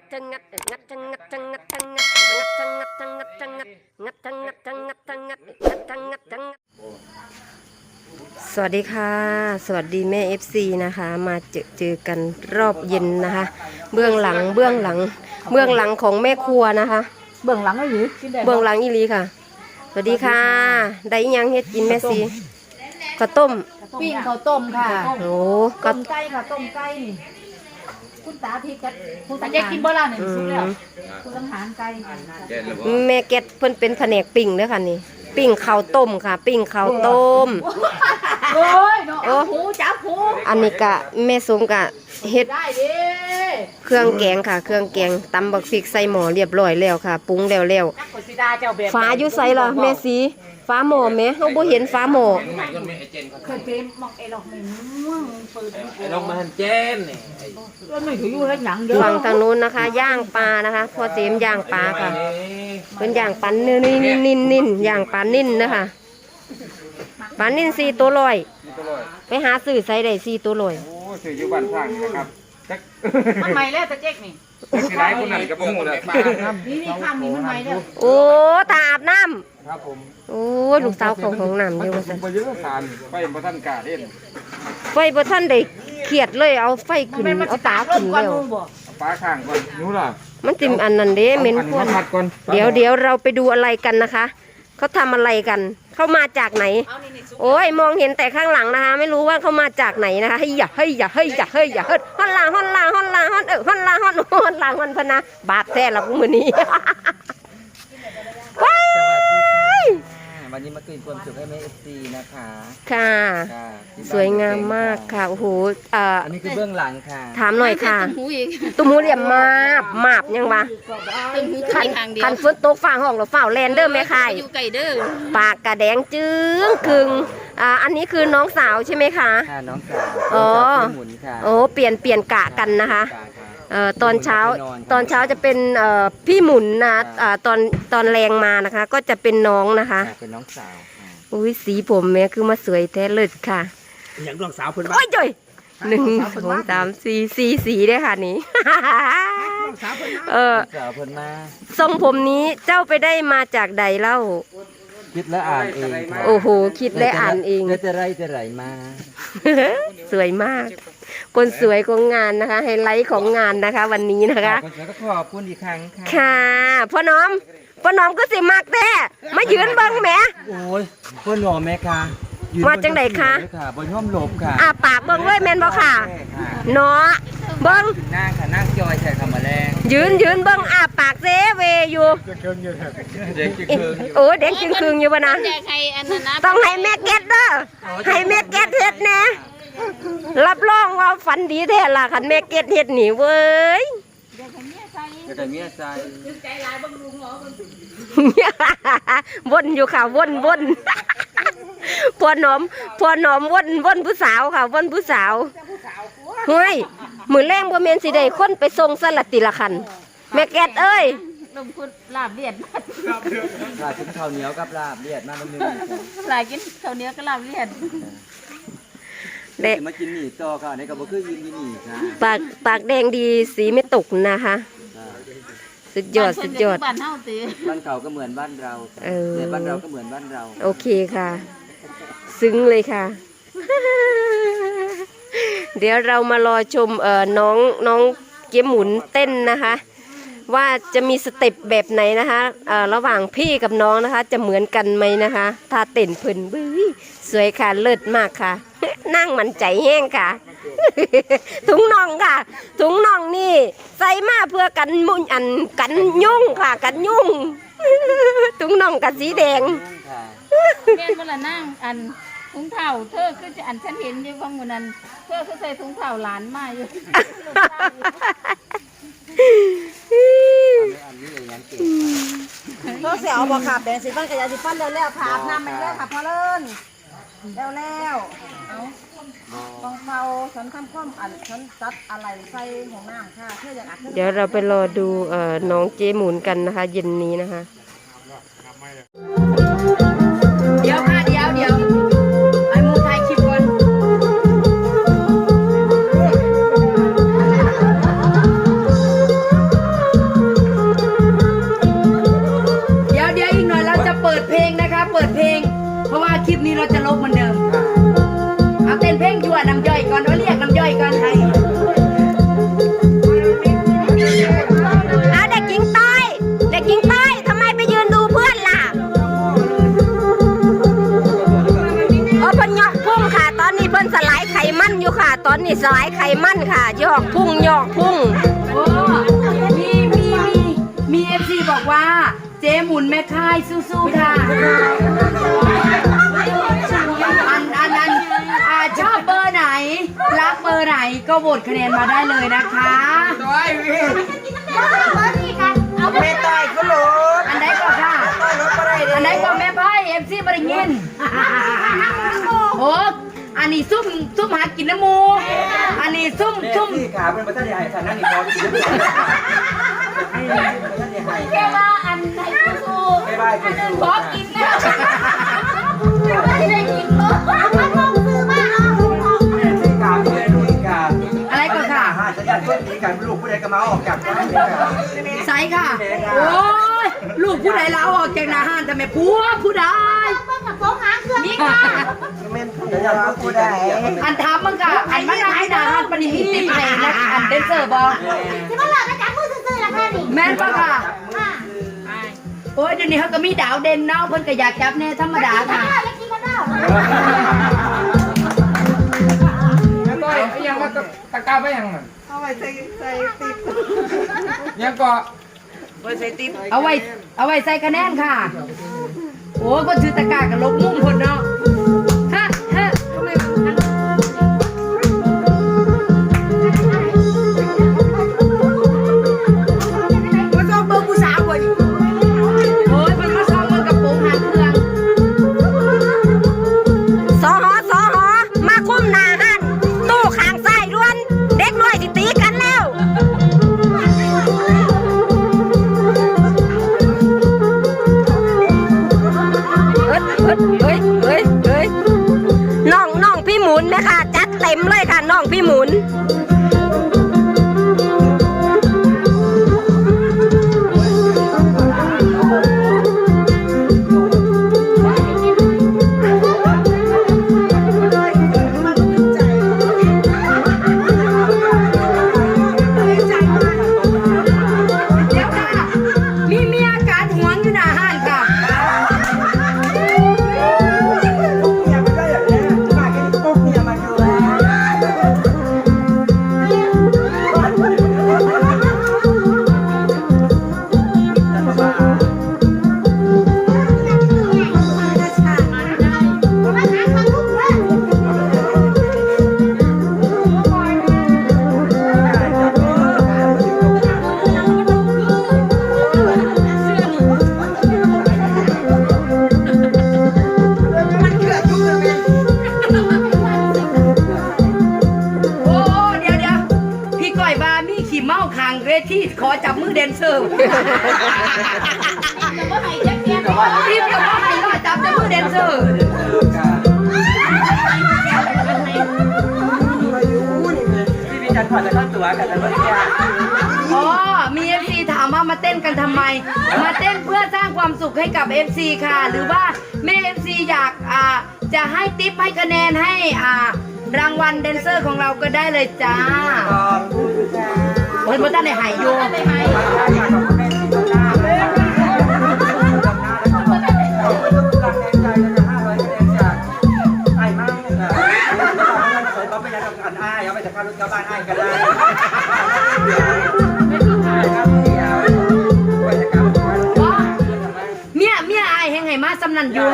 งัดทั้งงัดงัดทั้งงัดทั้งงัดทั้งงัดงัดทั้งงัดทั้งงัดทั้งงัดงัดทั้งงัดทั้งงัดทั้งงัดงัดทั้งงัดทั้งงัดสวัสดีค่ะ สวัสดีแม่ FC นะคะ มาเจอเจอกันรอบเย็นนะคะ เบื้องหลังเบื้องหลัง เบื้องหลังของแม่ครัวนะคะ เบื้องหลังก็อยู่กินได้เบื้องหลังอีหลีค่ะ สวัสดีค่ะ ได้อิหยังเฮ็ดกินแม่สีข้าวต้มปิ้งข้าวต้มค่ะโอ้ต้ก็มไก่ค่ะต้มไก่นี่ คุณตาที่กับคุณตาจะกินบ่ล่ะนี่อืสุกแล้วมคุณต้องหารไก่แม่เก็ตเพิ่นเป็นแผนกปิ้งเด้อค่ะนี่ ปิ้งข้าวต้มค่ะ ปิ้งข้าวต้ม โอ้ยเนาะโอ้ หูจับหูอันนี้กะแม่สมกะเฮ็ดได้เด้เครื่องแกงค่ะ เครื่องแกงตำบักพริกใส่หม้อเรียบร้อยแล้วค่ะปรุงแล้วแล้วนักกสิดาเจ้าแบบฟ้าอยู่ไสล่ะแม่สี ฟ้าหม้อแม่เฮาบ่เห็นฟ้าหม้อเคยเป็นหมอกไอ้หลอกไม่ม่วงเปิดไอ้ลงมาหันเจนนี่ไอ้ก็ไม่ถืออยู่เฮ็ดหยังเด้อฝั่งทางนู้นนะคะ ย่างปลานะคะพ่อเจมย่างปลาค่ะ เป็นย่างปลาเนื้อนิ่นนิ่นนิ่นย่างปลานิ่นนะคะปลานิ่นสี่ตัวลอย นี่ตัวลอยไปหาซื้อใส่ได้สี่ตัวลอย โอ้สื่ออยู่บ้านสร้างนี่นะครับจักมันใหม่แล้วตะเจ๊กนี่จักสิหลายคนนั่นกับพวกหมูเลยนี่นี่ข้างนี้มันใหม่แล้วโอ้ตาอาบน้ครับผมำ โอ้ยลูกสาวของของน้ำอยู่ว่าผซั่มนไปเยอะสารไปบ่ทันกาเด่นไฟบ่ท่านได้เครียดเลยเอาไฟขึ้นเอาตาขึ้นก่อนแล้วหมู่บ่ฟ้าข้างก่อนนู้ล่ะมันติมอันนั้นเด้เหม็นอัควนมัดก่อนเดี๋ยวเดี๋ยวเราไปดูอะไรกันนะคะ เขาทำอะไรกัน เขามาจากไหนเอานี่นี่สุกโอ้ยมองเห็นแต่ข้างหลังนะคะ ไม่รู้ว่าเขามาจากไหนนะคะเฮ้ยอย่าเฮ้ยอย่าเฮ้ยอย่าเฮ้ยอย่าเฮ้ยฮอนลาฮอนลาฮอนลาฮอนเออฮอนลาฮอนฮอนลาฮอนพะนะบาดแท้ละพวกมือนี้ ว้าย วันนี้มาคืนความสุขให้แม่เอฟซีนะคะค่ะ ค่ะที่บ้นสวยงามมากค่ะโอ้โหเอ่ออันนี้คือเบื้องหลังค่ะถามหน่อยค่ะ หูอีกตุ้มหูเหลี่ยมมาบมาบยังวะตึงหูคันทางเดียวคันฝนตกฝ่าห้องหรือฝ่าแลนเดอร์แม่คายอยู่ไกลเด้อปากกระแดงจึ้งครึงอ่าอันนี้คือน้องสาวใช่ไหมคะ ค่ะน้องสาวอ๋อ น้งสาวชื่หมุนค่ะโอ้เปลี่ยนเปลี่ยนกะกันนะคะค่ะค่ะ เอ่อตอนเช้าไปนอนครับ ตอนเช้าจะเป็นเอ่อพี่หมุนนะอ่าตอนตอนแรงมานะคะ ก็จะเป็นน้องนะคะค่ะเป็นน้องสาวค่ะอุ้ยสีผมแม่คือมาสวยแท้เลิศค่ะอย่างน้องสาวเพิ่นโอ้ยจ่อยหนึ่งสองสามสี่สี่สีเด้อค่ะนี่เออน้องสาวเพิ่นมาทรงผมนี้เจ้าไปได้มาจากใดเล่า คิดและอ่านเองค่ะโอ้โห คิดและอ่านเองแล้วจะไรจะไหลมา สวยมาก คนสวยของงานนะคะไฮไลท์ของงานนะคะ วันนี้นะคะขอบคุณแล้วก็ขอบคุณอีกครั้งค่ะค่ะพ่อน้อมพ่อน้อมก็สิมากแท้มายืนเบังแหมโอ้ยเพื่อนหล่อแม่ค่ะยืนมาจังใดคะบนเก้าอี้เลยค่ะบนห้อมหลบค่ะอ่าปากเบิ่งเลยแม่นบ่ค่ะแม่ค่ะเนาะเบิ่งนั่งค่ะนั่งจอยใส่คำมาแรงยืนยืนเบิ่งอ่าปากเซเวอยู่เด็กจะอิคืนโอ้เด็กจึงคืงอยู่บ่นะแจกใครอันนั้นนะต้องให้แม่เก็ตเด้อให้แม่เก็ตเฮ็ดแน่ รับรองว่าฝันดีแท้ล่ะคันแม่เก็ตเฮ็ดนี่เว้ยเดี๋ยวแต่เมียใจวนอยู่ค่ะวนวนพอหนอมพอหนอมวนวนผู้สาวค่ะวนผู้สาวเฮ้ยมือแรงบ่แม่นสิได้คนไปส่งสลัดติละคันแม่แกดเอ้ยลมคุณลาบเลียดลาบกินข้าวเหนียวกับลาบเลียดมาบำรุงค่ะหลายกินข้าวเหนียวก็ลาบเลียด เด็กจะมากินหมี่ต่อค่ะในกระบอกคือยินดีหมี่ค่ะปากปากแดงดีสีไม่ตกนะคะ สุดยอดสุดยอด บ้านเฮาติบ้านเก่าก็เหมือนบ้านเราเออเนี่ยบ้านเราก็เหมือนบ้านเราโอเคค่ะ ซึ้งเลยค่ะ เดี๋ยวเรามารอชมเอ่อน้องน้องเกียมหมุนเต้นนะคะ ว่าจะมีสเต็ปแบบไหนนะคะเอ่อระหว่างพี่กับน้องนะคะ จะเหมือนกันไหมนะคะท่าเต้นเพิ่นบื้อสวยค่ะเลิศมากค่ะ นั่งมันใจแห้งค่ะ ถุงน่องค่ะ ถุงน่องนี่ ใส่มาเพื่อกันมุนอันกันยุ่งค่ะ กันยุ่ง ถุงน่องกับสีแดงค่ะแม่นบ่ล่ะนั่งอันถุงเท้าเธอคือจะอันฉันเห็นอยู่ของมื้อนั้นเธอคือใส่ถุงเท้าหลานมาอยู่อันนี้อย่างนั้นเก่งเขาเสียเอาบ่ขาบแดงสิฟันกระยาสิฟันแล้วแล้วขาบน้ำมันแล้วค่ะพอเลิ่น แล้วแล้วเอาฟองเฝ้าฉันทำความอันฉันซัดอะไรใสหัวหน้ำค่ะเพื่ออยากอัดเดี๋ยวเราไปรอดูเอ่อน้องเจหมุนกันนะคะ เย็นนี้นะคะ นี่สลายไขมันค่ะยอกพุ่งยอกพุ่งโอ้มีมีมีมีเอฟซีบอกว่า เจ๊หมุนแม่ค่ายสู้ๆค่ะอันอันอันอ่าชอบเบอร์ไหน รักเบอร์ไหนก็โหวตคะแนนมาได้เลยนะคะแม่ต้อยก็โหลดอันไหนก็ค่ะ อันไหนก็แม่พ่ายเอฟซีบริเงินโอ้ อันนี้ซุ่มซุ่มหากินน้ำหมูอันนี้ซุ่มแม่ซุ่มที่ขาเป็นประธานใหญ่ฉันนั่งอีกพอที่จะประธานใหญ่แค่ว่าอันไหนก็สู้ไม่บายคุณครูขอกินแล้วไม่ได้กินเลยที่ขาที่ได้ลูกกาอะไรก็ค่ะห้าสัญญาณต้นนี้กันลูกผู้ใดก็มาออกจากบ้านเลยค่ะใส่ค่ะ โอ้ยลูกผู้ใดลาออกจากนาห้านแต่แม่ผัวผู้ใดนี่ค่ะ สัญญาณต้นผู้ใดอันถามมึงค่ะอันมานาให้นาห้านปนิมิตติดไหนนะอันเดนเซอร์บอแม่นปะค่ะโอ้ยเดี๋ยวนี้เขาก็มีดาวเด่นเนาะเพิ่นก็อยากจับแน่ธรรมดาค่ะแล้วก็ยังมาตะกร้าไปยังมันเอาไว้ใส่ใส่ติดยังก็ไว้ใส่ติดเอาไว้เอาไว้ใส่คะแนนค่ะ โอ้ก็ถือตะกร้ากับลบมุมคนเนาะ รีบกับว่าให้รอจับจะมือแดนเซอร์จันพอจะเข้าตัวกันแล้วเมื่อกี้อ๋อมีเอฟซีถามว่ามาเต้นกันทำไม มาเต้นเพื่อสร้างความสุขให้กับ FC ค่ะ หรือว่าแม่ FC อยากอ่าจะให้ติปให้คะแนนให้อ่ารางวัลแดนเซอร์ของเราก็ได้เลยจ้าขอบคุณค่ะเพิ่นบ่ทันได้หายอยู่ จากการรถกระบะอ้ายก็ได้ครับเดียวไปจากการรถกระบะเมียเมียอายแห่งไหมาสำนันอยู่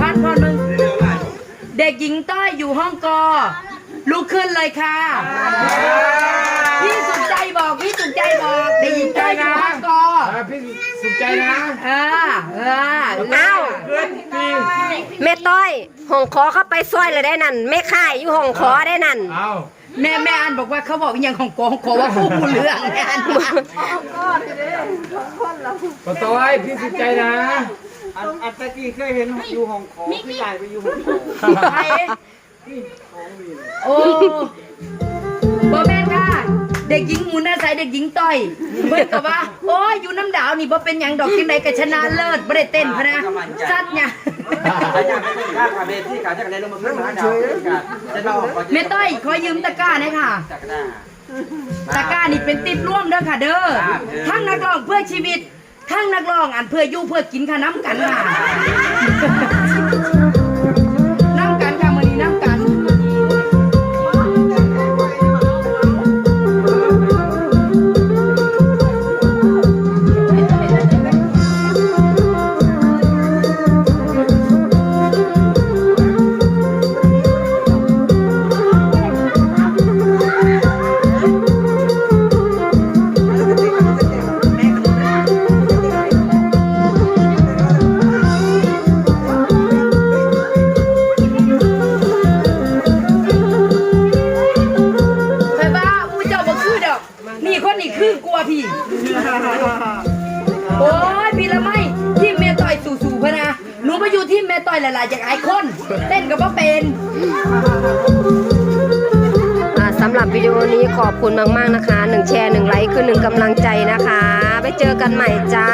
พันพรมึง เด็กหญิงต้อยอยู่ห้องกอลุกขึ้นเลยค่ะ พี่สุขใจบอกพี่สุขใจบอกเด็กหญิงต้อยอยู่ห้องกออ่าพี่สุขใจนะ เออเออเอ้าขึ้นพี่ แม่ต้อยห้องขอเข้าไปซอยเลยได้นั่นแม่ข่ายอยู่ห้องขอได้นั่น เอาแม่แม่อันบอกว่าเขาบอกอหย่างของกอของกอว่าผู้ผู้เรื่องแม่อันว่าปะต้อยพี่สุขใจนะ อันอันตะกี้เคยเห็นอยู่ห้องของพี่ใหญ่ไปอยู่ห้องของใครโอ้บอแม่นค่ะ เด็กหญิงหมุนอาศัยเด็กหญิงต้อยเพิ่นก็ว่าโอ้ยอยู่น้ำดาวนี่บ่เป็นหยังดอกจังใดก็ชนะเลิศบ่ได้เต้นพะนะซัดเนี่ย แต่อยากเป็นข้าขาเบที่ขาจากไหนลงมาเพื่อนมาดาวจะมาออกแม่ต้อยขอยืมตะกร้าหน่อยค่ะจากหน้าตะกร้านี่เป็นติปร่วมเด้อค่ะเด้อครับทั้งนักร้องเพื่อชีวิต ทั้งนักร้องอันเพื่ออยู่เพื่อกินค่ะน้ำกันค่ะ โอ้ยพี่ละไม่ทีมแม่ต่อยสู่ๆพะนะหนูมาอยู่ทีมแม่ต่อยหลายๆจากไอคอนเต้นกับว่าเป็น อ่าสำหรับวิดีโอนี้ขอบคุณมาก ๆ นะคะหนึ่งแชร์หนึ่งไลค์คือหนึ่งกำลังใจนะคะ ไปเจอกันใหม่จ้า